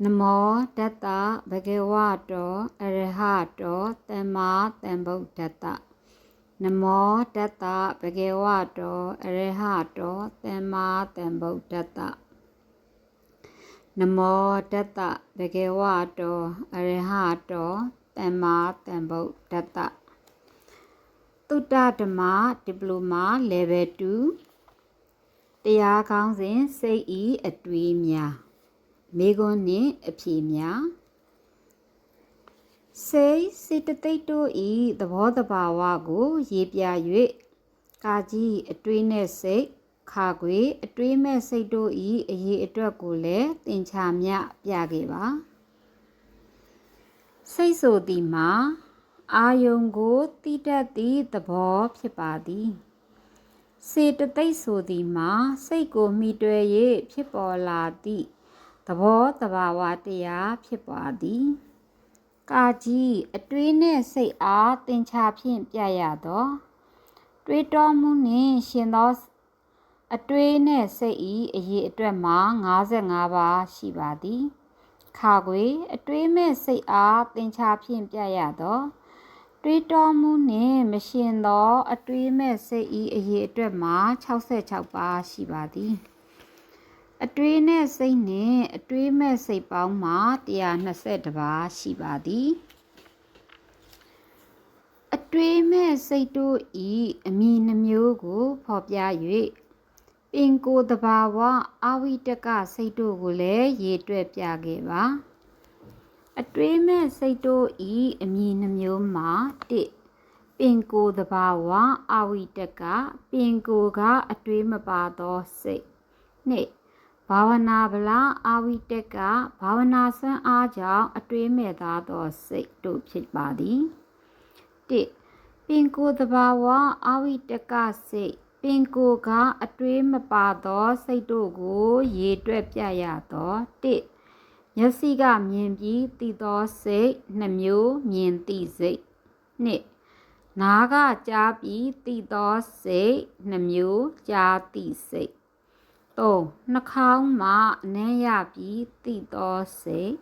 နမောတတ္တဘဂဝတောအရဟတောသမ္မာသမ္ဗုဒ္ဓတ္တနမောတတ္တဘဂဝတောအရဟတောသမ္မာသမ္ဗုဒ္ဓတ္တနမောတတ္တဘဂဝတောအရဟတောသမ္မာသမ္ဗုဒ္ဓတ္တတုတ္တဓမ္မဒီပလိုမာ level 2တရားကောင်းစဉ်စိတ်ဤအတွေ့များ မိကွန်းနှင့်အဖြေများစိတ်စေတသိက်တို့ဤသဘောတဘာဝကို ရေးပြ၍ကာကြီးအတွေးနဲ့စိတ်ခါခွေ အတွေးမဲ့စိတ်တို့ဤအရေးအတွက်ကိုလည်းသင်ချာမြပြခဲ့ပါစိတ်ဆိုသည်မှာအာယုံကိုတိတတ်သည့်သဘောဖြစ်ပါသည်စေတသိက်ဆိုသည်မှာစိတ်ကိုမိတွယ်၍ဖြစ်ပေါ်လာသည့် သဘောတဘာဝတရားဖြစ်ပါသည်ကာကြီးအတွေးနှင့်စိတ်အားသင်္ချာဖြင့်ပြရသောတွေးတောမှုနှင့်ရှင်သောအတွေးနှင့်စိတ်ဤအရေးအတွက်မှာ55ပါးရှိပါသည်ခါခွေအတွေးမဲ့စိတ်အားသင်္ချာဖြင့်ပြရသောတွေးတောမှုနှင့်မရှင်သော အတွေးမဲ့စိတ်ဤအရေးအတွက်မှာ66ပါးရှိပါသည် အတွေးနဲ့စိတ်နှင့်အတွေးမဲ့စိတ်ပေါင်းမှာ120ပါးရှိပါသည်အတွေးမဲ့စိတ်တို့ဤအမည်နှမျိုးကိုဖော်ပြ၍ပင်ကိုယ်တဘာဝအာဝိတကစိတ်တို့ကိုလည်းရေးတွက်ပြခဲ့ပါအတွေးမဲ့စိတ်တို့ဤအမည်နှမျိုးမှာ1ပင်ကိုယ်တဘာဝအာဝိတကပင်ကိုယ်ကအတွေးမပါသောစိတ်2 ဘာဝနာဗလာအာဝိတက်ကဘာဝနာဆွမ်းအားကြောင့်အတွေးမဲ့သားသောစိတ်တို့ဖြစ်ပါသည်၁ပင်ကိုယ်တဘာဝအာဝိတက်ကစိတ်ပင်ကိုယ်ကအတွေးမပါသောစိတ်တို့ကိုရေတွက်ပြရသော၁မျက်စိကမြင်ပြီးသိသောစိတ်နှမျိုးမြင်သိစိတ်၂နားကကြားပြီးသိသောစိတ်နှမျိုးကြားသိစိတ် ၃နှာခေါင်းမှအနံ့ရပြီးသိသောစိတ်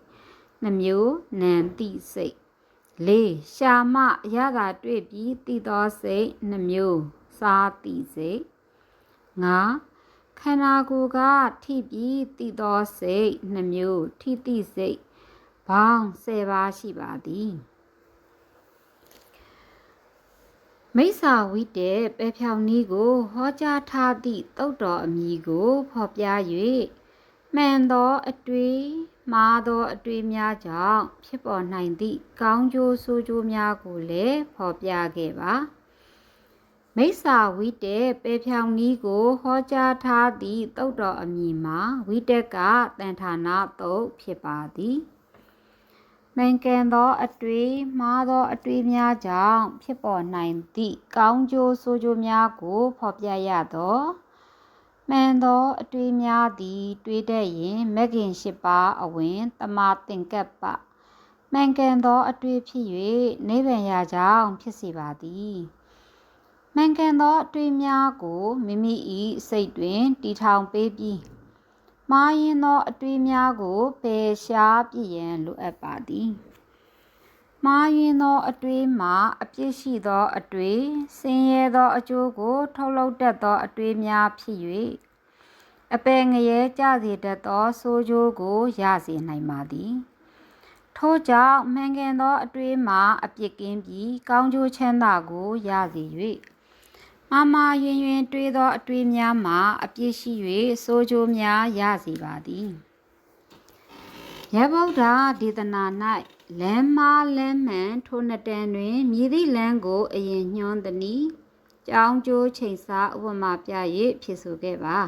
နှမျိုးနံသိစိတ်၄ရှာမအရသာတွေ့ပြီးသိသောစိတ်နှမျိုးစားသိစိတ်၅ခန္ဓာကိုယ်ကထိပြီးသိသောစိတ်နှမျိုးထိသိစိတ်ဘောင်း၁၀ပါးရှိပါသည် မိစ္ဆာဝိတေပဲဖြောင်နည်းကို ဟောကြားထားသည့်တုတ်တော်အမည်ကိုဖော်ပြ၍မှန်သောအတွေ့မှားသောအတွေ့များကြောင့်ဖြစ်ပေါ်နိုင်သည့်ကောင်းကျိုးဆိုးကျိုးများကိုလည်းဖော်ပြခဲ့ပါမိစ္ဆာဝိတေပေဖြောင်နည်းကိုဟောကြားထားသည့်တုတ်တော်အမည်မှာဝိတက်ကတန်ဌာနာတုတ်ဖြစ်ပါသည် မှန်ကန်သောအတွေ့မှားသောအတွေ့များကြောင့်ဖြစ်ပေါ်နိုင်သည့်ကောင်းကျိုးဆိုးကျိုးများကို ဖော်ပြရသောမှန်သောအတွေ့များသည် တွေးတတ်ရင်မဂ်ခင်၈ပါးအဝင်တမာသင်္ကပ္ပမှန်ကန်သောအတွေ့ဖြစ်၍နိဗ္ဗာန်ရာကြောင့်ဖြစ်စေပါသည်မှန်ကန်သောအတွေ့များကိုမိမိ၏စိတ်တွင်တည်ထောင်ပေးပြီး မှားယွင်းသောအတွေးများကိုပယ်ရှားပြည့်ရန်လိုအပ်ပါသည်မှားယွင်းသောအတွေးမှာအပြစ်ရှိသောအတွေးဆင်းရဲသောအကျိုးကို ထုတ်လုပ်တတ်သောအတွေးများဖြစ်၍အပယ်ငရဲကြစေတတ်သောဆိုးကျိုးကိုရစေနိုင်ပါသည်ထို့ကြောင့်မှန်ကန်သောအတွေးမှာအပြစ်ကင်းပြီးကောင်းကျိုးချမ်းသာကိုရစေ၍ မမယွင်ယွင်တွေးသောအတွေးများမှာအပြစ်ရှိ၍စိုးကျိုးများရစေပါသည်ရဗုဒ္ဓဒေသနာ၌လမ်းမလမ်းမှန်ထိုနှစ်တန်တွင်မြည်သည့်လမ်းကိုအရင်ညွှန်းသည်။ကြောင်းကျိုးချိန်စာဥပမာပြ၍ဖြစ်ဆိုခဲ့ပါ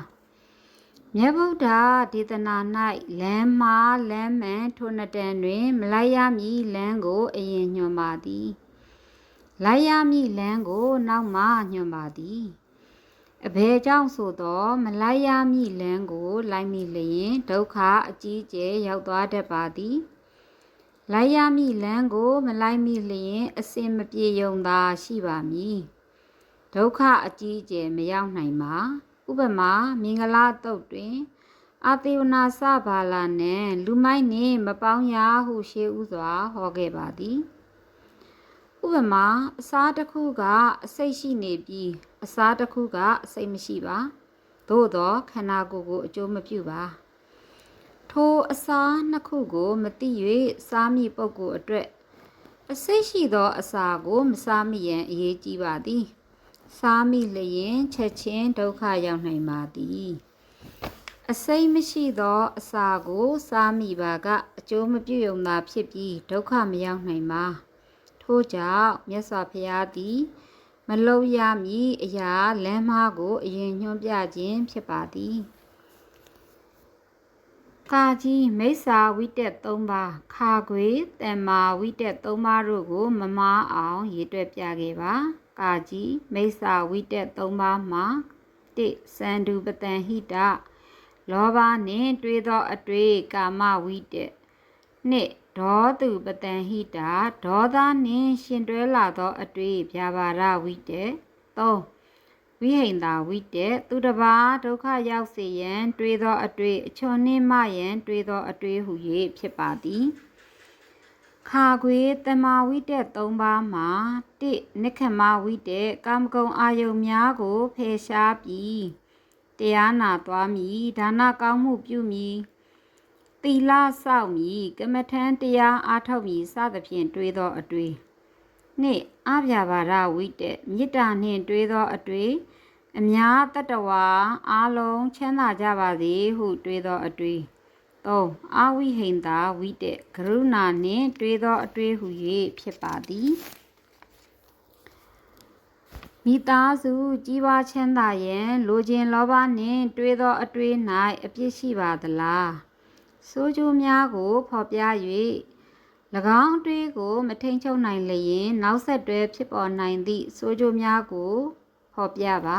မြတ်ဗုဒ္ဓဒေသနာ၌လမ်းမလမ်းမှန်ထိုနှစ်တန်တွင် မလိုက်ရမည်လမ်းကိုအရင်ညွှန်ပါသည်။ လိုက်ရမည့်လမ်းကိုနောက်မှညွှန်ပါသည်အဘယ်ကြောင့်ဆိုတော့မလိုက်ရမည့်လမ်းကို လိုက်မိလျင်ဒုက္ခအကြီးကျယ်ရောက်သွားတတ်ပါသည်လိုက်ရမည့်လမ်းကို မလိုက်မိလျင် အစင်မပြေယုံသာရှိပါမည်ဒုက္ခအကြီးကျယ်မရောက်နိုင်ပါဥပမာမင်္ဂလာတုတ်တွင်အာသေဝနာစဘာလာနှင့်လူမိုက်နှင့်မပေါင်းရာဟုရှေးဥစွာဟောခဲ့ပါသည် ဥပမာအစားတစ်ခုကအစိတ်ရှိနေပြီးအစားတစ်ခုကအစိတ်မရှိပါသို့သောခန္ဓာကိုယ်ကိုအကျိုးမပြုပါထိုအစားနှစ်ခုကိုမသိ၍စားမိပုဂ္ဂိုလ်အတွက်အစိတ်ရှိသောအစာကို မစားမိရန်အရေးကြီးပါသည် စားမိလျင်ချက်ချင်းဒုက္ခရောက်နိုင်ပါသည်အစိတ်မရှိသောအစာကို စားမိပါက အကျိုးမပြုံသာဖြစ်ပြီးဒုက္ခမရောက်နိုင်ပါ ထို့ကြောင့်မြတ်စွာဘုရားသည် မလုံရမည်အရာလမ်းမကိုအရင်ညွှန်ပြခြင်းဖြစ်ပါသည်ကာကြီးမိစ္ဆာဝိတက်၃ပါးခါခွေတမ္မာဝိတက်၃ပါးတို့ကို မမားအောင်ရေးတွက်ပြခဲ့ပါ ကာကြီးမိစ္ဆာဝိတက်၃ပါးမှာ၁စန္ဒုပတန်ဟိတလောဘနှင့်တွေးသောအတွေ့ကာမဝိတက်နှစ် ဒေါတုပတန်ဟိတာဒေါသနှင့်ရှင်တွဲလာသောအတွေ့ဗျာပါဒဝိတက်၃ဝိဟိန္တာဝိတက်သူတစ်ပါးဒုက္ခရောက်စေရန် တွေးသောအတွေ့အချွန်နှင့်မရန် တွေးသောအတွေ့ဟု၍ဖြစ်ပါသည်ခါခွေတမဝိတက်၃ပါးမှာ၁နိခမဝိတက်ကာမဂုဏ်အာယုံများကိုဖယ်ရှားပြီးတရားနာသွားမည်ဒါနကောင်းမှုပြုမည် သီလစောင့်မည်ကမ္မထံတရားအားထုတ်မည်စသဖြင့်တွေးသောအတွေ့နှင့်အဗျာပါဒဝိတက်မေတ္တာနှင့်တွေးသောအတွေ့အများတတ္တဝါအားလုံးချမ်းသာကြပါစေဟုတွေးသောအတွေ့၃အာဝိဟိန္တာဝိတက်ကရုဏာနှင့်တွေးသောအတွေ့ဟု၍ဖြစ်ပါသည်မိသားစုကြီးပွားချမ်းသာရန် လိုချင်လောဘနှင့်တွေးသောအတွေ့၌အပြစ်ရှိပါသလား ဆိုးကျိုးများကိုဖော်ပြ၍၎င်းအတွေ့ကို မထိန်ချုပ်နိုင်လျင် နောက်ဆက်တွဲဖြစ်ပေါ်နိုင်သည့်ဆိုးကျိုးများကိုဖော်ပြပါ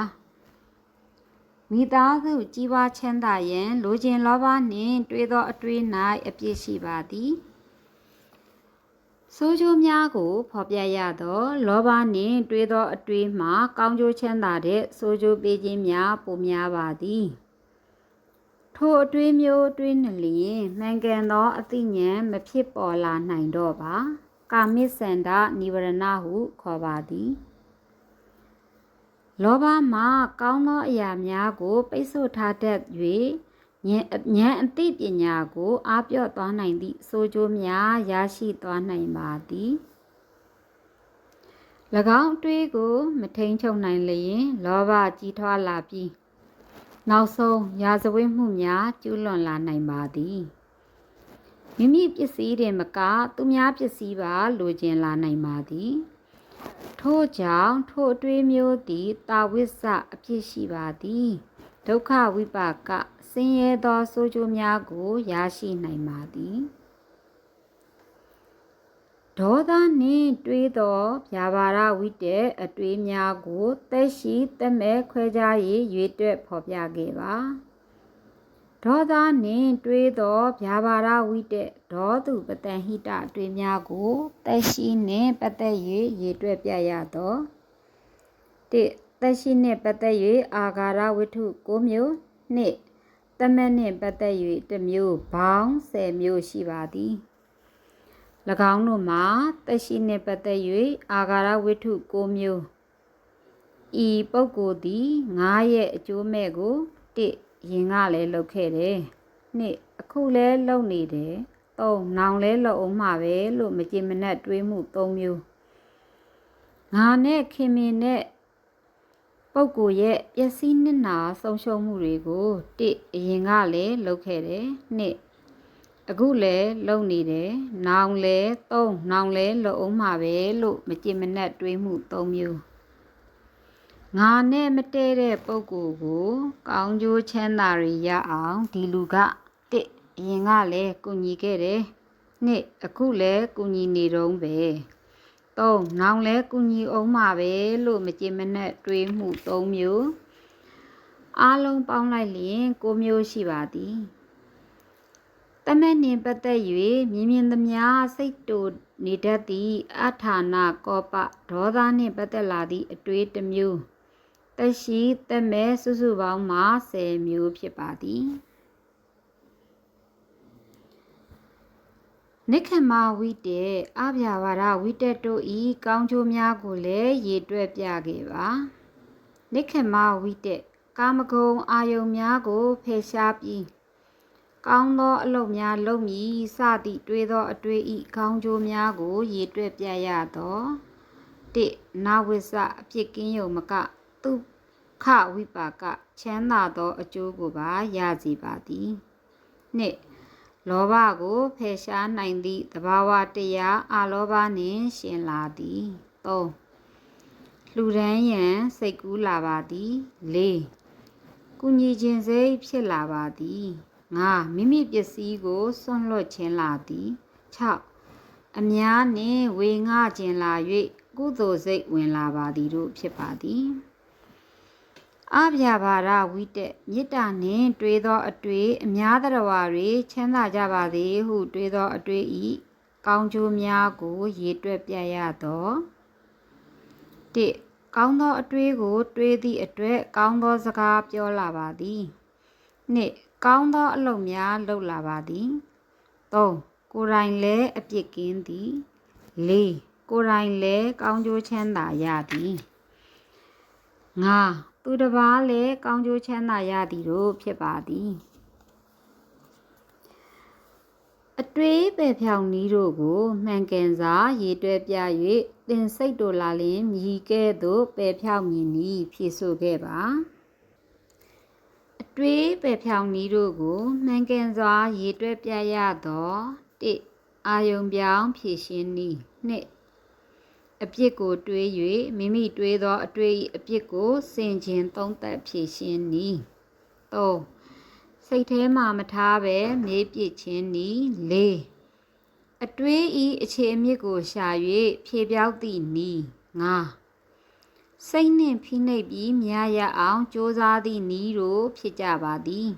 မိသားစုကြီးပွားချမ်းသာရန်လိုချင်လောဘနှင့် တွေးသောအတွေ့၌အပြစ်ရှိပါသည်ဆိုးကျိုးများကို ဖော်ပြရသောလောဘနှင့် တွေးသောအတွေ့မှကောင်းကျိုးချမ်းသာတဲ့ဆိုးကျိုးပေးခြင်းများပိုများပါသည် ထိုအတွေးမျိုးတွေးနှလျင်မှန်ကန်သောအသိဉာဏ်မဖြစ်ပေါ်လာနိုင်တော့ပါကာမိစန္ဒနိဝရဏဟုခေါ်ပါသည်လောဘမှာကောင်းသောအရာများကို ပိတ်ဆို့ထားတတ်၍ဉာဏ်ဉာဏ်အသိပညာကိုအားပြော့သွားနိုင်သည့်ဆိုကြိုးများရရှိသွားနိုင်ပါသည်၎င်းအတွေးကို မထိန်ချုပ်နိုင်လျင် လောဘကြီးထွားလာပြီး နောက်ဆုံးရာဇဝတ်မှုများကျူးလွန်လာနိုင်ပါသည်မိမိပစ္စည်းတွေမက သူများပစ္စည်းပါလိုချင်လာနိုင်ပါသည် ထို့ကြောင့်ထိုအတွေးမျိုးသည်တာဝိဆအဖြစ်ရှိပါသည်ဒုက္ခဝိပါကဆင်းရဲသောဆိုးကျိုးများကိုရရှိနိုင်ပါသည် ဒေါသနှင့်တွေးသောဗျာပါဒဝိတက်အတွေးများကိုသက်ရှိသက်မဲ့ခွဲခြား၍ရွေတွက်ဖော်ပြခဲ့ပါဒေါသနှင့်တွေးသောဗျာပါဒဝိတက်ဒေါသူပတန်ဟိတအတွေးများကိုသက်ရှိနှင့်ပတ်သက်၍ရွေတွက်ပြရသော၁သက်ရှိနှင့်ပတ်သက်၍အာဃာရဝိထု၉မျိုး၂တမက်နှင့်ပတ်သက်၍တစ်မျိုးဘောင်း၁၀မျိုးရှိပါသည်၎ င်းတို့မှာသက်ရှိနှင့်ပတ်သက်၍အာဃာရဝိထု၉မျိုးဤပုဂ္ဂိုလ်သည်ငါးရဲ့အကျိုးမဲ့ကို၁ရင်ကလည်းလှုပ်ခဲ့တယ်နှစ်အခုလည်းလှုပ်နေတယ်သုံးနောင်လည်းလှုပ်အောင်မှာပဲလို့မကြင်မနှက်တွေးမှု၃မျိုးငါနဲ့ခင်မင်နဲ့ပုဂ္ဂိုလ်ရဲ့ပျက်စီးနစ်နာဆုံးရှုံးမှုတွေကိုတစ်အရင်ကလည်းလုပ်ခဲ့တယ်နှစ် အခုလည်းလုပ်နေတယ်နောင်လည်းသုံးနောင်လည်းလုပ်အောင်မှာပဲလို့မကြင်မနှက်တွေးမှု၃မျိုးငါနဲ့မတည့်တဲ့ပုဂ္ဂိုလ်ကို ကောင်းကျိုးချမ်းသာတွေရအောင်ဒီလူကတစ်အရင်ကလည်းကူညီခဲ့တယ်နှစ်အခုလည်းကူညီနေတော့ပဲ၃နောင်လဲကုညီအောင်မှာပဲလို့မကြင်မနဲ့တွေးမှု၃မျိုးအားလုံးပေါင်းလိုက်လျင်၉မျိုးရှိပါသည် တမက်နှင့်ပတ်သက်၍မြင်မြင်သမျှစိတ်တူနေတတ်သည့်အထာနာကောပဒေါသနှင့်ပတ်သက်လာသည့်အတွေ့တစ်မျိုးတက်ရှိတက်မဲစုစုပေါင်းမှာ10မျိုးဖြစ်ပါသည်နိခမဝိတေအဗျာဝါဒဝိတတုဤကောင်းချိုးများကိုလည်းရေတွက်ပြခဲ့ပါနိခမဝိတေကာမဂုဏ်အာယုံများကိုဖယ်ရှားပြီး ကောင်းသောအလုပ်များလုပ်မည်စသည့်တွေးသောအတွေ့ဤကောင်းကျိုးများကိုရေတွက်ပြရသောတိနာဝိစ္စအဖြစ်ကင်းယုံမကသူခဝိပါကချမ်းသာသောအကျိုးကိုပါရစီပါသည်နှစ်လောဘကိုဖယ်ရှားနိုင်သည့်တဘာဝတရားအလောဘနှင့်ရှင်လာသည်၃လှူဒန်းရန်စိတ်ကူးလာပါသည်၄ကုညီခြင်းစိတ်ဖြစ်လာပါသည် ၅မိမိပစ္စည်းကိုစွန့်လွတ်ခြင်းလာသည်၆အများနှင့်ဝေငှခြင်းလာ၍ကုသိုလ်စိတ်ဝင်လာပါသည်တို့ဖြစ်ပါသည်အဗျာပါဒဝိတက်မေတ္တာနှင့်တွေးသောအတွေ့အများတရဝါတွေချမ်းသာကြပါစေဟု တွေးသောအတွေ့ဤကောင်းကျိုးများကိုရေတွက်ပြရသောတိကောင်းသောအတွေ့ကို တွေးသည့်အတွက်ကောင်းသောစကားပြောလာပါသည်နှစ် ကောင်းသောအလုပ်များလုပ်လာပါသည်သုံးကိုယ်တိုင်လည်းအပြစ်ကင်းသည်လေးကိုယ်တိုင်လည်းကောင်းကျိုးချမ်းသာရသည်ငါသူတစ်ပါးလည်းကောင်းကျိုးချမ်းသာရသည်တို့ဖြစ်ပါသည်အတွေးပေဖြောင်နီးတို့ကိုမှန်ကန်စွာရေတွဲပြ၍သင်စိတ်တို့လာလင်မြည်ကဲ့သို့ပေဖြောင်မည်နီဖြည့်ဆို့ခဲ့ပါအ တွေးပေဖြောင်နီးတို့ကိုမှန်ကန်စွာရေတွဲပြရသောတိအာယုံပြောင်းဖြည့်ရှင်းနီးနှစ်အပြစ်ကိုတွေး၍မိမိတွေးသောအတွေ့အပြစ်ကိုစင်ကျင်သုံးသပ်ဖြည့်ရှင်းနီး၃စိတ်ထဲမှာမထားပဲမေးပြစ်ခြင်းနီး၄အတွေးဤအခြေအမြစ်ကိုရှာ၍ဖြေပြောက်သည့်နီး၅ စိတ်နှင့်ဖိနှိပ်ပြီးမြားရအောင်ကြိုးစားသည့်နီးတို့ဖြစ်ကြပါသည်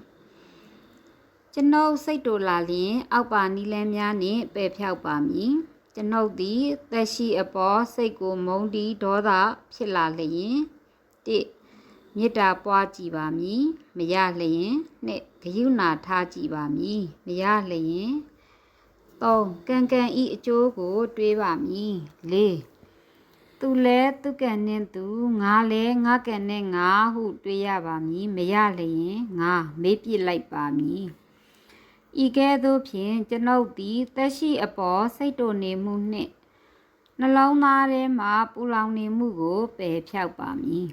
ကျွန်ုပ်စိတ်တို့လာလျင် အောက်ပါနီလန်းများနှင့်ပယ်ဖြောက်ပါမည်ကျွန်ုပ်သည်သက်ရှိအပေါ်စိတ်ကိုမုန်းတီးဒေါသဖြစ်လာလျင်တိမေတ္တာပွားကြည်ပါမည်မရလျင်နှစ်ဂယုဏထားကြည်ပါမည်မရလျင်သုံးကံကံဤအကျိုးကို တွေးပါမည်လေး သူလဲသူကံနဲ့သူငါလဲငါကံနဲ့ငါဟုတွေးရပါမည်မရလျင်ငါမေးပြစ်လိုက်ပါမည်ဤကဲ့သို့ဖြင့်ကျွန်ုပ်သည်သက်ရှိအပေါ်စိတ်တို့နေမှုနှင့်နှလုံးသားထဲမှပူလောင်နေမှုကိုပယ်ဖြောက်ပါမည်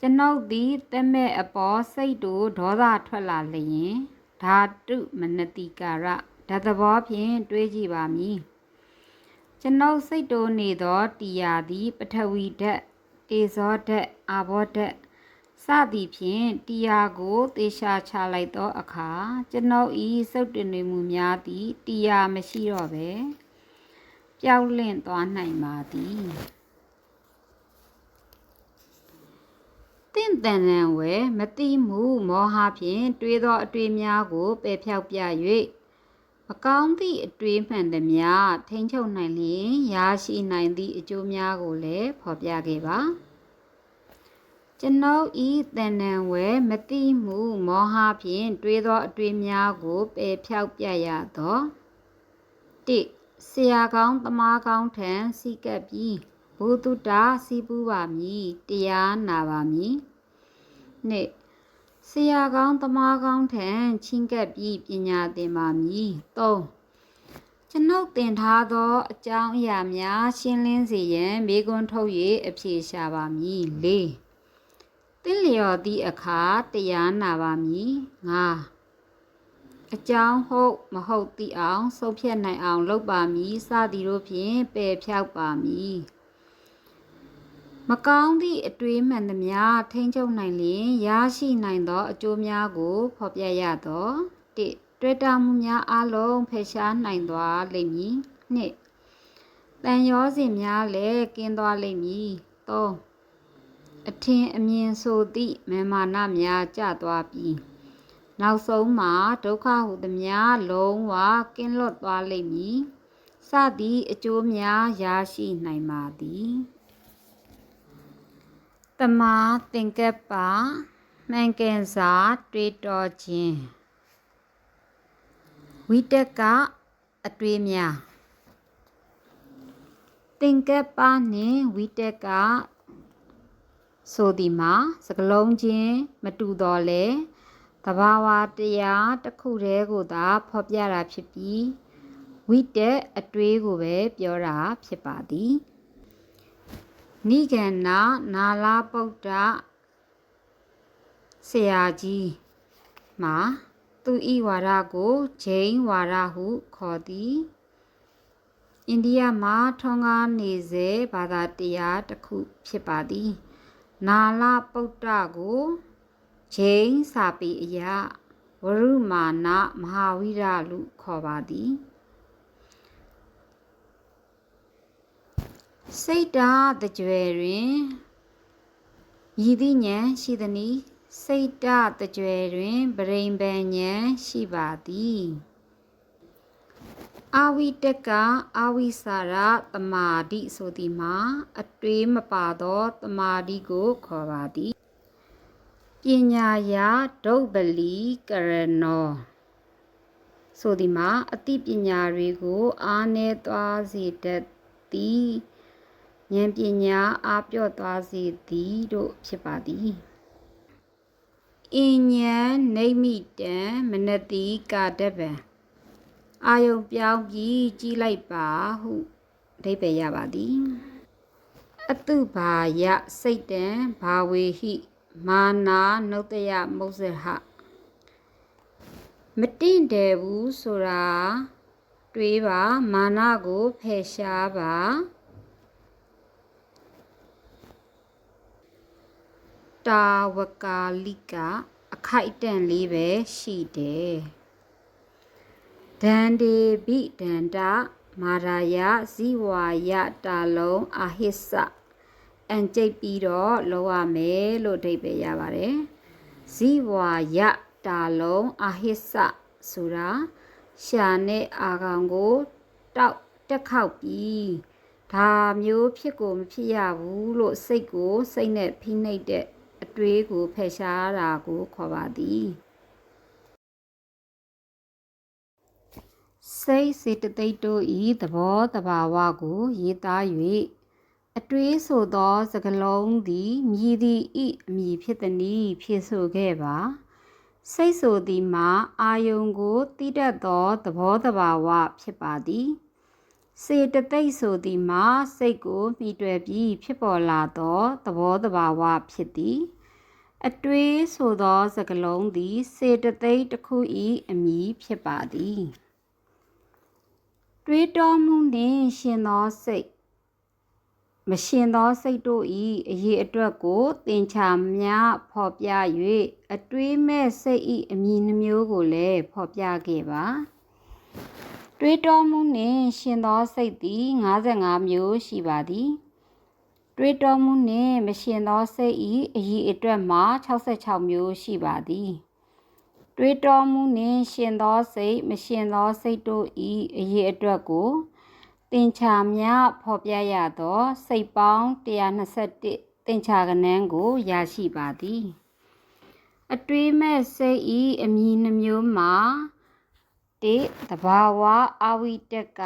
ကျွန်ုပ်သည်တမဲ့အပေါ်စိတ်တို့ဒေါသထွက်လာလျင်ဓာတုမနတိကာရဓာတ်သဘောဖြင့်တွေးကြည့်ပါမည် ကျွန်ုပ်စိတ်တို့နေသောတရားသည် ပထဝီဓာတ်တေဇောဓာတ်အာဘောဓာတ်စသည်ဖြင့်တရားကိုသေချာချလိုက်သောအခါကျွန်ုပ်ဤစုတ်တင်မှုများသည်တရားမရှိတော့ပဲပျောက်လင့်သွားနိုင်ပါသည်တင့်တန်တန်ဝဲမတိမှုမောဟဖြင့်တွေးသောအတွေ့များကိုပယ်ဖြောက်ပြ၍ မကောင်းသည့်အတွေးမှန်သမျှထိန်းချုပ်နိုင်လျင်ရရှိနိုင်သည့်အကျိုးများကိုလည်းဖော်ပြခဲ့ပါကျွန်ုပ်ဤတဏ္ဏဝဲမတိမှုမောဟဖြင့်တွေးသောအတွေ့များကိုပယ်ဖြောက်ပြရသောတိဆရာကောင်းတမားကောင်းထံစိကပ်ပြီးဘုသူတာစီပူးပါမည်တရားနာပါမည်နှစ် ဆရာကောင်းတမားကောင်းထံချင်းကပ်ပြီးပညာသင်ပါမည်သုံးကျွန်ုပ်တင်ထားသောအကြောင်းအရာများရှင်းလင်းစေရန်မိကွန်းထုတ်၍အဖြေရှာပါမည်လေးတင်းလျော်သည့်အခါတရားနာပါမည်ငါအကြောင်းဟုတ်မဟုတ်သိအောင်ဆုံးဖြတ်နိုင်အောင်လုပ်ပါမည်စသည်တို့ဖြင့်ပယ်ဖြောက်ပါမည် မကောင်းသည့်အတွေးမှန်သမျှထိန်းချုပ်နိုင်လျင်ရရှိနိုင်သော အကျိုးများကို ဖော်ပြရသော၁တွေ့တာမှုများအလုံးဖယ်ရှားနိုင်သွားလိမ့်မည်၂တန်ရောစဉ်များလည်းကင်းသွားလိမ့်မည်၃အထင်အမြင်ဆိုသည့်မေမာနများကျသွားပြီးနောက်ဆုံးမှာဒုက္ခဟုသမျှလုံးဝကင်းလွတ်သွားလိမ့်မည်စသည့်အကျိုးများရရှိနိုင်ပါသည် တမသင်္ကပ္ပမှန်ကန်စွာတွေးတောခြင်းဝိတကအအတွေးများသင်္ကပ္ပနှင့်ဝိတက်ကဆိုသည်မှာစကလုံးချင်းမတူတော့လဲတဘာဝတရားတစ်ခုတည်းကိုသာဖော်ပြတာဖြစ်ပြီးဝိတက်အတွေးကိုပဲပြောတာဖြစ်ပါသည် နိဂန္နာနာလာပုဒ္ဒဆရာကြီးမှာသူဤဝါဒကိုဂျိန်းဝါဒဟုခေါ်သည်အိန္ဒိယမှာထွန်းကားနေစေဘာသာတရားတစ်ခုဖြစ်ပါသည် နာလပုဒ္ဒကိုဂျိန်းစာပေအယဝရုမာနမဟာဝိရလူခေါ်ပါသည် စိတ်ဓာတ်ကြွယ်တွင်ရည်သည့်ဉာဏ်ရှိသည်နီစိတ်ဓာတ်ကြွယ်တွင်ပရိန်ပန်ဉာဏ်ရှိပါသည်အာဝိတကအာဝိစာရတမာတိဆိုသည်မှာအတွေးမပါသောတမာတိကိုခေါ်ပါသည်ပညာယာဒုတ်ပလီကရနောဆိုသည်မှာအသိပညာတွေကိုအားနည်းသွားစေတတ်သည် ဉာဏ်ပညာအားပြော့သွားစေသည်တို့ဖြစ်ပါသည်အဉ္ဉံနေမိတံမနတိကာတပံအာယုံပြောင်းပြီးကြီးလိုက်ပါဟုအဓိပ္ပာယ်ရပါသည်အတုဘာယစိတ်တံဘာဝေဟိမာနာနုတ္တယမုဇ္ဇဟမတင့်တယ်ဘူးဆိုတာတွေးပါမာနကိုဖယ်ရှားပါ တာဝကာလိကအခိုက်အတန့်လေးပဲရှိတယ်ဒန္ဒေဘိဒန္တမာရာယဇီဝါယတာလုံးအာဟိစ္စအန်ကျိတ်ပြီးတော့လောက်ရမယ်လို့အဓိပ္ပာယ်ရပါတယ်ဇီဝါယတာလုံးအာဟိစ္စဆိုတာရှာနဲ့အာကောင်ကိုတောက်တက်ခောက်ပြီးဒါမျိုးဖြစ်ကိုမဖြစ်ရဘူးလို့စိတ်ကိုစိတ်နဲ့ဖိနှိပ်တဲ့အ တွေးကိုဖယ်ရှားတာကိုခေါ်ပါသည်စိတ်စေတသိက်တို့ဤသဘောတဘာဝကိုရေးသား၍အတွေးဆိုသောစကလုံးသည်မြည်သည့်ဤအမည်ဖြစ်သည်။ဖြစ်ဆိုခဲ့ပါစိတ်ဆိုသည်မှာအာယုံကိုတိတတ်သောသဘောတဘာဝဖြစ်ပါသည်စေတသိက်ဆိုသည်မှာစိတ်ကိုမိတွယ်ပြီးဖြစ်ပေါ်လာသောသဘောတဘာဝဖြစ်သည် အတွေးဆိုသောစကလုံးသည် စေတသိက်တစ်ခု၏အမည်ဖြစ်ပါသည်တွေးတောမှုနှင့်ရှင်သောစိတ်မရှင်သောစိတ်တို့၏အရေးအတွက်ကိုသင်္ချာများဖော်ပြ၍အတွေးမဲ့စိတ်၏အမည်နှမျိုးကိုလည်းဖော်ပြခဲ့ပါတွေးတောမှုနှင့်ရှင်သောစိတ်သည်55မျိုးရှိပါသည် တွေးတောမှုနှင့်မရှင်သောစိတ်၏အည်အတွက်မှာ66မျိုးရှိပါသည်တွေးတောမှုနှင့်ရှင်သောစိတ်မရှင်သောစိတ်တို့၏အည်အတွက်ကိုသင်္ချာများဖော်ပြရသော စိတ်ပေါင်း121သင်္ချာကနန်းကိုရရှိပါသည်အတွေးမဲ့စိတ်ဤအမည်နှမျိုးမှာတိတဘာဝအဝိတက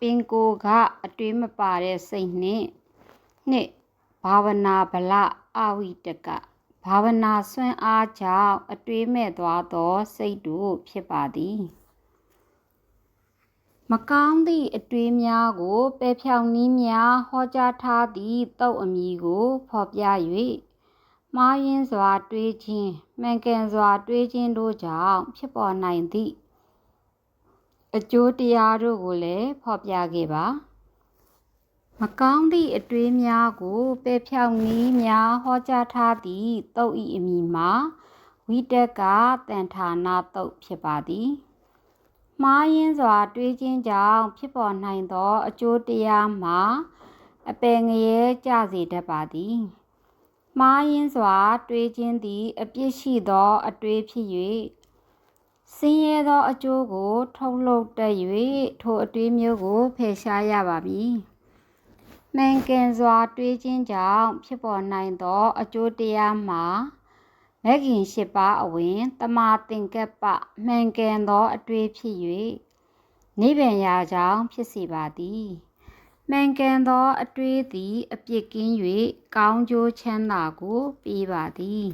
ပင်ကိုကအတွေးမပါတဲ့စိတ်နှင့်နှစ် ဘာဝနာဗလအဝိတကဘာဝနာဆွမ်းအားကြောင့်အတွေးမဲ့သွားသော စိတ်တို့ဖြစ်ပါသည်မကောင်းသည့်အတွေးများကိုပယ်ဖြောင်းနည်းများဟောကြားထားသည့်တုတ်အမည်ကိုဖော်ပြ၍မှားယွင်းစွာတွေးခြင်းမှန်ကန်စွာတွေးခြင်းတို့ကြောင့်ဖြစ်ပေါ်နိုင်သည့်အကျိုးတရားတို့ကိုလည်းဖော်ပြခဲ့ပါ မကောင်းသည့်အတွေးများကိုပယ်ဖြောင်းနည်းများဟောကြားထားသည့်တုတ်ဤအမည်မှာဝိတက်ကတန်ဌာနာတုတ်ဖြစ်ပါသည်မှားယွင်းစွာ တွေးခြင်းကြောင့်ဖြစ်ပေါ်နိုင်သော အကျိုးတရားမှာအပယ်ငရဲကြစေတတ်ပါသည်မှားယွင်းစွာ တွေးခြင်းသည် အပြစ်ရှိသော အတွေးဖြစ်၍ဆင်းရဲသောအကျိုးကို ထုတ်လုပ်တတ်၍ထိုအတွေးမျိုးကိုဖယ်ရှားရပါမည် မှန်ကန်စွာ တွေးခြင်းကြောင့် ဖြစ်ပေါ်နိုင်သော အကျိုးတရားမှာ မဂ်ခင်၈ပါးအဝင်တမာသင်္ကပ္ပ မှန်ကန်သောအတွေ့ဖြစ်၍နိဗ္ဗာန်ရာကြောင့်ဖြစ်စေပါသည်မှန်ကန်သောအတွေ့အသည် အပြစ်ကင်း၍ကောင်းကျိုးချမ်းသာကို ပေးပါသည်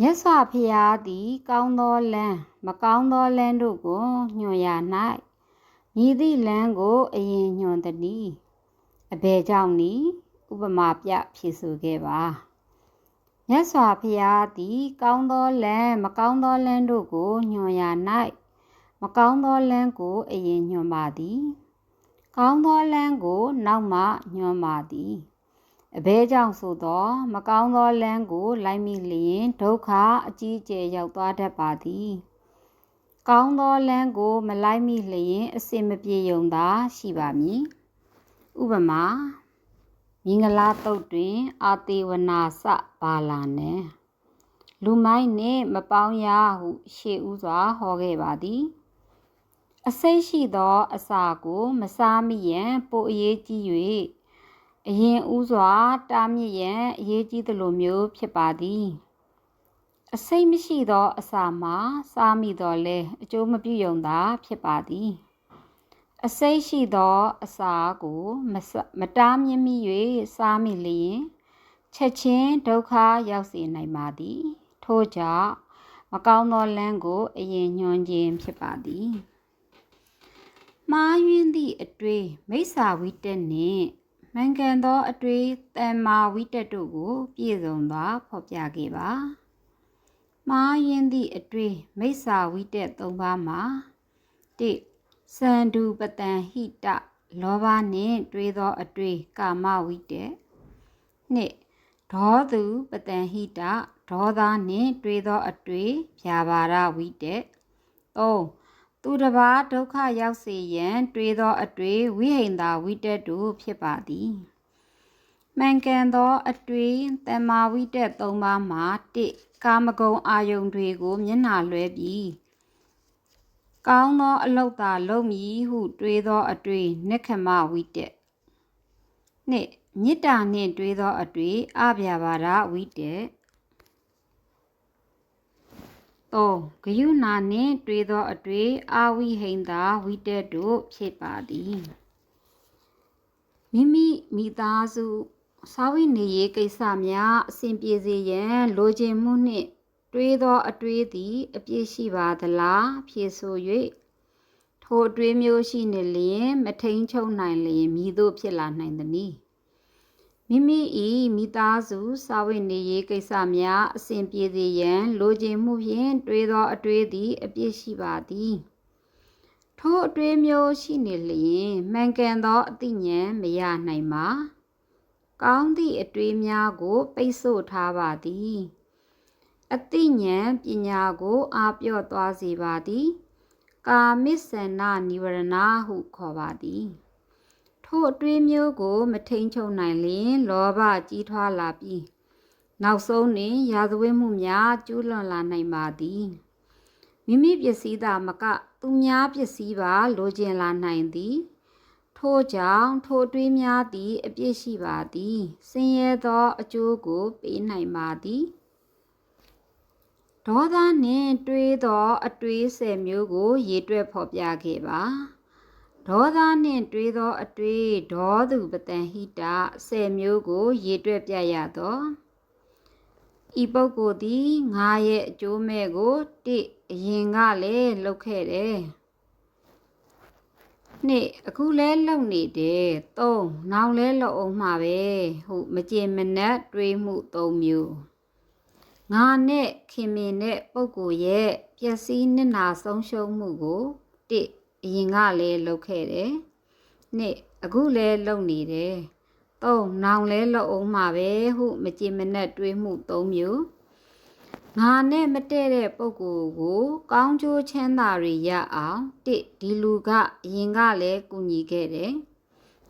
မြတ်စွာဘုရားသည် ကောင်းသောလမ်း မကောင်းသောလမ်းတို့ကို ညွှန်ရ၌ မြည်သည့်လမ်းကို အရင်ညွှန်သည်အဘယ်ကြောင့်နည်းဥပမာပြဖြေဆိုခဲ့ပါမြတ်စွာဘုရားသည် ကောင်းသောလမ်းမကောင်းသောလမ်းတို့ကိုညွှန်ရ၌မကောင်းသောလမ်းကို အရင်ညွှန်ပါသည် ကောင်းသောလမ်းကို နောက်မှညွှန်ပါသည်အဘဲကြောင့်ဆိုသော မကောင်းသောလမ်းကို လိုက်မိလျင်ဒုက္ခအကြီးအကျယ်ရောက်သွားတတ်ပါသည် ကောင်းသောလမ်းကို မလိုက်မိလျင်အစင်မပြေုံသာရှိပါမည်ဥပမာမင်္ဂလာတုတ်တွင် အာတေဝနာစပါလာနေလူမိုင်းနှင့်မပေါင်းရဟုရှေ့ဥစွာဟောခဲ့ပါသည်အစိတ်ရှိသောအစာကိုမစားမိရန်ပိုအရေးကြီး၍အရင်ဥစွာတားမြစ်ရန်အရေးကြီးသလိုမျိုးဖြစ်ပါသည် အစိတ်မရှိသော အစာမှာ စားမိတော်လဲအကျိုးမပြုံသာ ဖြစ်ပါသည်အစိတ်ရှိသော အစာကိုမမတားမြင့်မိ၍စားမိလျင်ချက်ချင်းဒုက္ခရောက်စေနိုင်ပါသည် ထို့ကြောင့်မကောင်းသောလမ်းကို အရင်ညွှန်ခြင်းဖြစ်ပါသည်မှားယွင်းသည့်အတွေ့မိစ္ဆာဝိတက်နှင့်မှန်ကန်သောအတွေ့တမ္မာဝိတက်တို့ကို ပြည့်စုံစွာဖော်ပြခဲ့ပါ မှားယွင်းသည့်အတွေ့မိစ္ဆာဝိတက်၃ပါးမှာ၁စန္ဒုပတံဟိတလောဘနှင့်တွေးသောအတွေ့ကာမဝိတက်နှစ်ဒေါသူပတံဟိတဒေါသနှင့်တွေးသောအတွေ့ဖြာပါရဝိတက်သုံးသူတစ်ပါးဒုက္ခရောက်စေရန် တွေးသောအတွေ့ဝိဟိန္တာဝိတက်တို့ဖြစ်ပါသည် မှန်ကန်သောအတွေ့တမ္မာဝိတက်၃ပါးမှာ၁ကာမဂုဏ်အာယုန်တွေကို မျက်နှာလွှဲပြီးကောင်းသောအလုတ်သာလုပ်မည်ဟု တွေးသောအတွေ့နက္ခမဝိတက်နှစ်မေတ္တာနှင့်တွေးသောအတွေ့အဗျာပါဒဝိတက်သုံးဂယုဏနှင့်တွေးသောအတွေ့အာဝိဟိန္တာဝိတက်တို့ဖြစ်ပါသည်မိမိမိသားစု စာဝိနေရေးကိစ္စများအစဉ်ပြေစေရန်လိုချင်မှုနှင့် တွေးသောအတွေးသည် အပြည့်ရှိပါသလားဖြေဆို၍ထိုအတွေးမျိုးရှိနေလျင် မထိန်ချုပ်နိုင်လျင်မိတို့ဖြစ်လာနိုင်သည်မိမိ၏မိသားစုစာဝတ်နေရေးကိစ္စများအစဉ်ပြေစေရန်လိုချင်မှုဖြင့်တွေးသောအတွေးသည် အပြည့်ရှိပါသည်ထိုအတွေးမျိုးရှိနေလျင်မှန်ကန်သောအသိဉာဏ်မရနိုင်ပါ ကောင်းသည့်အတွေးများကို ပိတ်ဆို့ထားပါသည်အသိဉာဏ်ပညာကိုအားပြော့သွားစေပါသည် ကာမိစ္ဆနာနိဝရဏဟုခေါ်ပါသည် ထိုအတွေးမျိုးကို မထိန်ချုပ်နိုင်လျင်လောဘကြီးထွားလာပြီးနောက်ဆုံးတွင်ရာဇဝတ်မှုများကျူးလွန်လာနိုင်ပါသည်မိမိပစ္စည်းသာမက သူများပစ္စည်းပါလိုချင်လာနိုင်သည် ထို့ကြောင့်ထိုတွေးများသည်အပြစ်ရှိပါသည်ဆင်းရဲသောအကျိုးကိုပေးနိုင်ပါသည်ဒေါသနှင့်တွေးသောအတွေးဆယ်မျိုးကိုရေတွက်ဖော်ပြခဲ့ပါဒေါသနှင့်တွေးသောအတွေးဒေါသူပတန်ဟိတဆယ်မျိုးကို ရေတွက်ပြရသောဤပုဂ္ဂိုလ်သည်ငါရဲ့အကျိုးမဲ့ကိုတိအရင်ကလည်းလှုပ်ခဲ့တယ် နှစ်အခုလဲလှုပ်နေတယ်သုံးနောက်လဲလှုပ်အောင်မှာပဲဟုမကြေမနက်တွေးမှုသုံးမျိုးငါနဲ့ခင်မင်တဲ့ပုဂ္ဂိုလ်ရဲ့ပျက်စီးနစ်နာဆုံးရှုံးမှုကိုတစ်အရင်ကလည်းလုပ်ခဲ့တယ်နှစ်အခုလည်းလုပ်နေတယ်သုံးနောင်လဲလုပ်အောင်မှာပဲဟုမကြည်မနက်တွေးမှုသုံးမျိုး ငါနဲ့မတည့်တဲ့ပုဂ္ဂိုလ်ကို ကောင်းကျိုးချမ်းသာတွေရအောင်တစ်ဒီလူကအရင်ကလည်းကူညီခဲ့တယ်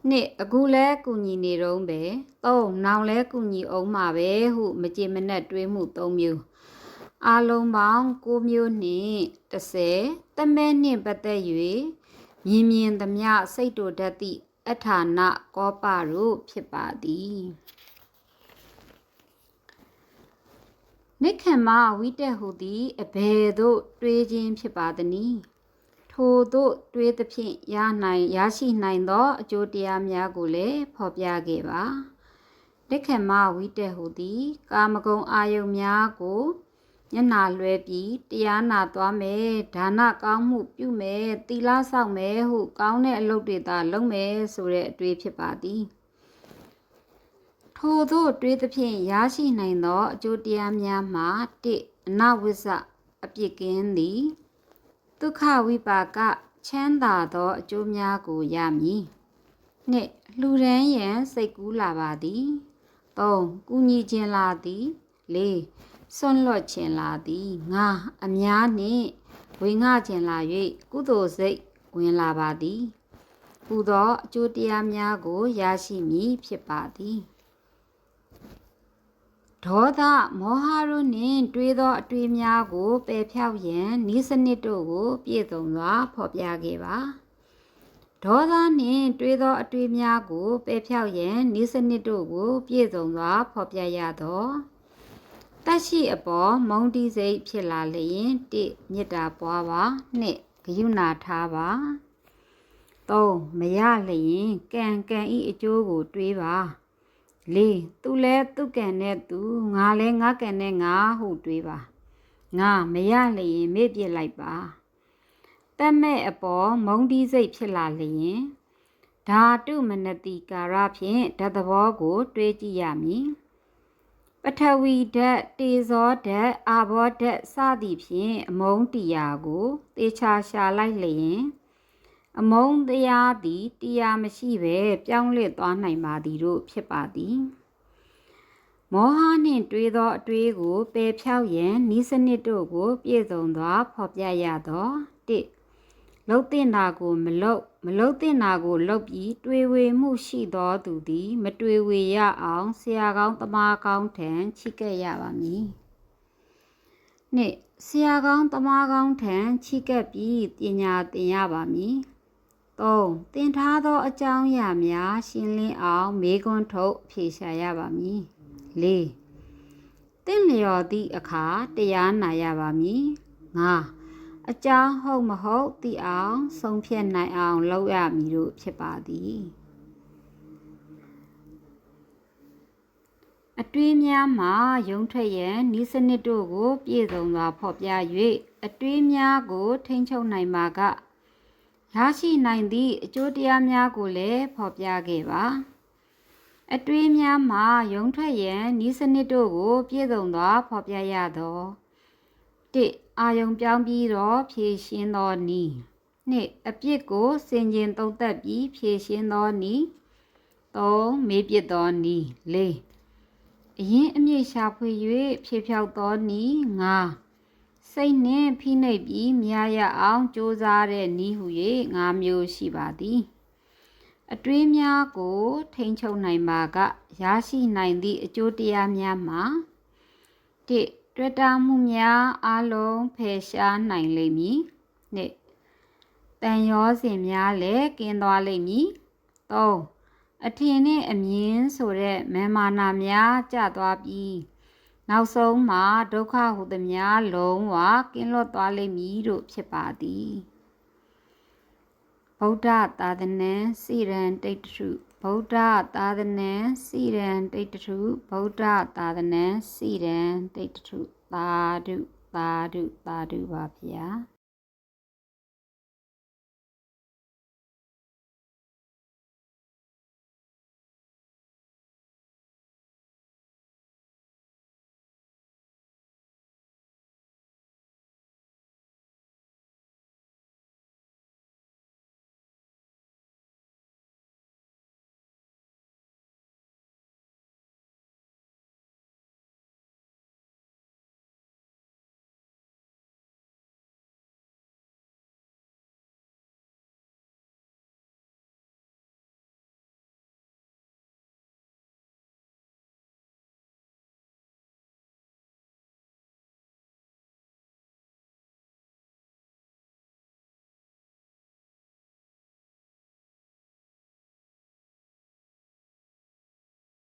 နှစ်အခုလဲကူညီနေတော့ပဲသုံးနောင်လဲကူညီအောင်မှာပဲဟုမကြည်မနက်တွေးမှုသုံးမျိုးအလုံးပေါင်း9မျိုးနှင့်30တမဲနှင့်ပတ်သက်၍မြင်မြင်သမျှစိတ်တို့တတ်သည့်အထာဏကောပတို့ဖြစ်ပါသည် နိခေမဝိတက်ဟုသည်အဘယ်သို့ တွေးခြင်းဖြစ်ပါသနည်းထိုသို့တွေးသဖြင့်ရနိုင်ရရှိနိုင်သော အကျိုးတရားများကိုလည်းဖော်ပြခဲ့ပါနိခေမဝိတက်ဟုသည် ကာမဂုဏ်အာယုန်များကိုညနာလွဲပြီးတရားနာသွားမယ်ဒါနကောင်းမှုပြုမယ်သီလဆောက်မယ်ဟု ကောင်းတဲ့အလုပ်တွေသာလုပ်မယ်ဆိုတဲ့အတွေ့ဖြစ်ပါသည် ထိုသို့တွေးသဖြင့်ရရှိနိုင်သောအကျိုးတရားများမှာတစ်အနဝိဇ္ဇအပြစ်ကင်းသည်ဒုက္ခဝိပါကချမ်းသာသောအကျိုးများကိုရမည်နှစ်လှူဒန်းရန်စိတ်ကူးလာပါသည်သုံးကူညီခြင်းလာသည်လေးဆွန့်လွတ်ခြင်းလာသည်ငါအများနှင့်ဝေငှခြင်းလာ၍ကုသိုလ်စိတ်ဝင်လာပါသည်ဟူသောအကျိုးတရားများကိုရရှိမည်ဖြစ်ပါသည် ဒေါသမောဟတို့နှင့်တွေးသောအတွေ့များကိုပယ်ဖြောက်ရန်ဤစနစ်တို့ကို ပြည့်စုံစွာဖော်ပြခဲ့ပါဒေါသနှင့်တွေးသောအတွေ့များကိုပယ်ဖြောက်ရန်ဤစနစ်တို့ကို ပြည့်စုံစွာဖော်ပြရသောတက်ရှိအပေါ်မုံတီစိတ်ဖြစ်လာလျင်တိမေတ္တာပွားပါနှစ်ဂယုဏထားပါသုံးမရလျင်ကံကံဤအကျိုးကို တွေးပါ လေးသူလဲသူကံနဲ့သူငါလဲငါကံနဲ့ငါဟုတွေးပါငါမရလျင်မေ့ပြစ်လိုက်ပါတက်မဲ့အပေါ်မုံတီးစိတ်ဖြစ်လာလျင်ဓာတုမနတိကာရဖြင့်ဓာတ်သဘောကို တွေးကြည့်ရမည်ပထဝီဓာတ်တေဇောဓာတ်အာဘောဓာတ်စသည်ဖြင့်အမုံတရားကိုတေချာရှာလိုက်လျင် အမုံတရားသည်တရားမရှိဘဲပြောင်းလဲသွားနိုင်ပါသည်တို့ဖြစ်ပါသည်မောဟနှင့်တွေးသောအတွေးကိုပယ်ဖြောက်ရန်ဤစနစ်တို့ကို ပြည့်စုံသောဖော်ပြရသောတစ်လှုပ်တင်တာကိုမလှုပ်မလှုပ်တင်တာကိုလှုပ်ပြီးတွေးဝေမှုရှိသောသူသည် မတွေးဝေရအောင်ဆရာကောင်းတမားကောင်းထံချိကပ်ရပါမည်နှစ်ဆရာကောင်းတမားကောင်းထံချိကပ်ပြီးပညာသင်ရပါမည် ၃တင်ထားသောအကြောင်းအရာများရှင်းလင်းအောင်မေးခွန်းထုတ်ဖြေရှာရပါမည်၄တင့်လျော်သည့်အခါတရားနာရပါမည်၅အကြောင်းဟုတ်မဟုတ်သိအောင်ဆုံးဖြတ်နိုင်အောင်လုပ်ရမည်တို့ဖြစ်ပါသည်အတွေးများမှာယုံထွက်ရန်ဤစနစ်တို့ကို ပြည့်စုံစွာဖော်ပြ၍အတွေးများကိုထိန်းချုပ်နိုင်မှာက ရရှိနိုင်သည့်အကျိုးတရားများကိုလည်းဖော်ပြခဲ့ပါ အတွေးများမှာယုံထွက်ရန်ဤစနစ်တို့ကို ပြည့်စုံသောဖော်ပြရသော၁အာယုံပြောင်းပြီးတော့ဖြည့်ရှင်းသောနည်းနှစ်အပြစ်ကိုစင်ကျင်သုံးသပ်ပြီးဖြည့်ရှင်းသောနည်း၃မေးပြစ်သောနည်း၄အရင်အမြင့်ရှာဖွေ၍ဖြည့်ဖြောက်သောနည်း၅ စိတ်နှင့်ဖိနှိပ်ပြီးမြားရအောင်ကြိုးစားတဲ့နည်းဟု၍၅မျိုးရှိပါသည်အတွေးများကို ထိန်းချုပ်နိုင်ပါကရရှိနိုင်သည့်အကျိုးတရားများမှာ၁တွေ့တာမှုများအလုံးဖယ်ရှားနိုင်လိမ့်မည်၂တန်ရောစင်များလည်းကင်းသွားလိမ့်မည်၃အထင်နဲ့အမြင်ဆိုတဲ့မမာနာများကျသွားပြီး နောက်ဆုံးမှာဒုက္ခဟုသမျှလုံးဝကင်းလွတ်သွားလိမ့်မည်တို့ဖြစ်ပါသည်ဗုဒ္ဓသာသနံစိရန်တိတ်ထုဗုဒ္ဓသာသနံစိရန်တိတ်ထုဗုဒ္ဓသာသနံစိရန်တိတ်ထုသာဓုသာဓုသာဓုပါဗျာ